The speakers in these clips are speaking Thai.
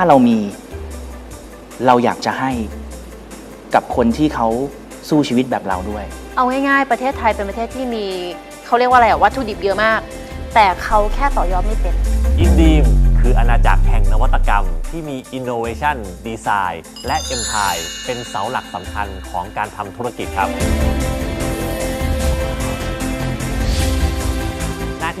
ถ้าเรามี เราอยากจะให้กับคนที่เขาสู้ชีวิตแบบเราด้วย เอาง่ายๆ ประเทศไทยเป็นประเทศที่มีเขาเรียกว่าอะไรอะวัตถุดิบเยอะมาก แต่เขาแค่ต่อยอดไม่เป็น อินดีมคืออาณาจักรแห่งนวัตกรรม ที่มี Innovation Design และ e m p i r e เป็นเสาหลักสำคัญของการทำธุรกิจครับ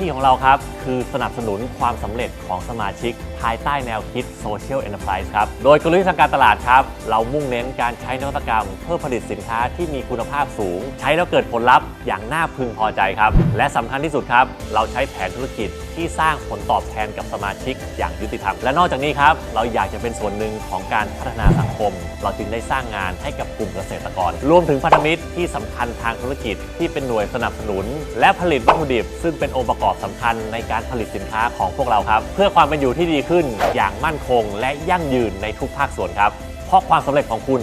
ที่ของเราครับ คือสนับสนุนความสำเร็จของสมาชิก ภายใต้แนวคิด Social Enterprise ครับ โดยกลยุทธ์ทางการตลาดครับ เรามุ่งเน้นการใช้นวัตกรรม เพื่อผลิตสินค้าที่มีคุณภาพสูง ใช้แล้วเกิดผลลัพธ์อย่างน่าพึงพอใจครับ และสำคัญที่สุดครับ เราใช้แผนธุรกิจที่สร้างผลตอบแทนกับสมาชิกอย่างยุติธรรม และนอกจากนี้ครับ เราอยากจะเป็นส่วนหนึ่งของการพัฒนาสังคม เราจึงได้สร้างงานให้กับ กลุ่มเกษตรกร รวมถึงพันธมิตรที่สำคัญทางธุรกิจที่เป็นหน่วยสนับสนุน และผลิตวัตถุดิบ ซึ่งเป็นองค์ประกอบสำคัญในการผลิตสินค้าของพวกเราครับ เพื่อความเป็นอยู่ที่ดีขึ้นอย่างมั่นคง และยั่งยืนในทุกภาคส่วนครับ เพราะความสำเร็จของคุณ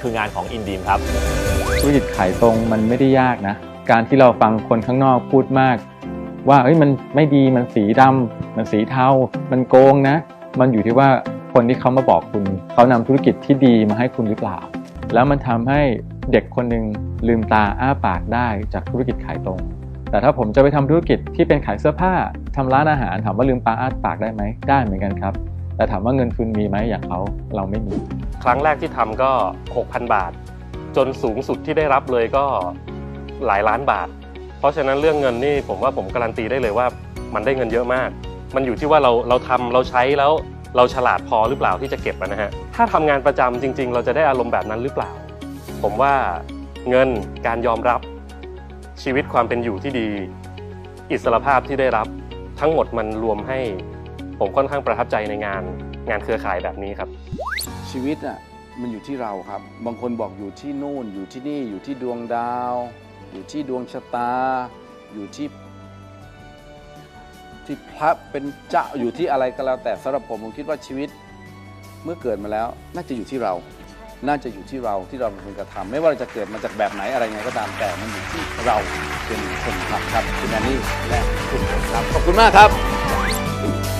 คืองานของอินดีมครับ ธุรกิจขายตรงมันไม่ได้ยากนะ การที่เราฟังคนข้างนอกพูดมาก ว่าเอ้ยมันไม่ดีมันสีดำมันสีเทา มันโกงนะ มันอยู่ที่ว่าคนที่เขามาบอกคุณ เขานำธุรกิจที่ดีมาให้คุณหรือเปล่า แล้วมันทำให้เด็กคนหนึ่งลืมตาอ้าปากได้จากธุรกิจขายตรง แต่ถ้าผมจะไปทำธุรกิจที่เป็นขายเสื้อผ้าทำร้านอาหารถามว่าลืมตาอ้าปากได้ไหมได้เหมือนกันครับ แต่ถามว่าเงินทุนมีไหมอย่างเขาเราไม่มี ครั้งแรกที่ทำก็ 6,000 บาท จนสูงสุดที่ได้รับเลยก็หลายล้านบาท เพราะฉะนั้นเรื่องเงินนี่ผมว่าผมการันตีได้เลยว่า มันได้เงินเยอะมาก มันอยู่ที่ว่าเราเราทำเราใช้แล้ว เราฉลาดพอหรือเปล่าที่จะเก็บนะฮะถ้าทำงานประจำจริง ๆ เราจะได้อารมณ์แบบนั้นหรือเปล่า ผมว่าเงินการยอมรับชีวิตความเป็นอยู่ที่ดี อิสรภาพที่ได้รับทั้งหมดมันรวมให้ผมค่อนข้างประทับใจในงานงานเครือข่ายแบบนี้ครับ ชีวิตอะมันอยู่ที่เราครับ บางคนบอกอยู่ที่นู่น อยู่ที่นี่อยู่ที่ดวงดาว อยู่ที่ดวงชะตา อยู่ที่ ที่พระเป็นเจ้าอยู่ที่อะไรก็แล้ว แต่สำหรับผมผมคิดว่าชีวิตเมื่อเกิดมาแล้ว น่าจะอยู่ที่เรา น่าจะอยู่ที่เราที่เราเป็นคนกระทำไม่ว่าเราจะเกิดมาจากแบบไหนอะไรไงก็ตามแต่มันอยู่ที่เราเป็นคนทำครับคุณแอนนี่และคุณผมครับขอบคุณมากครับ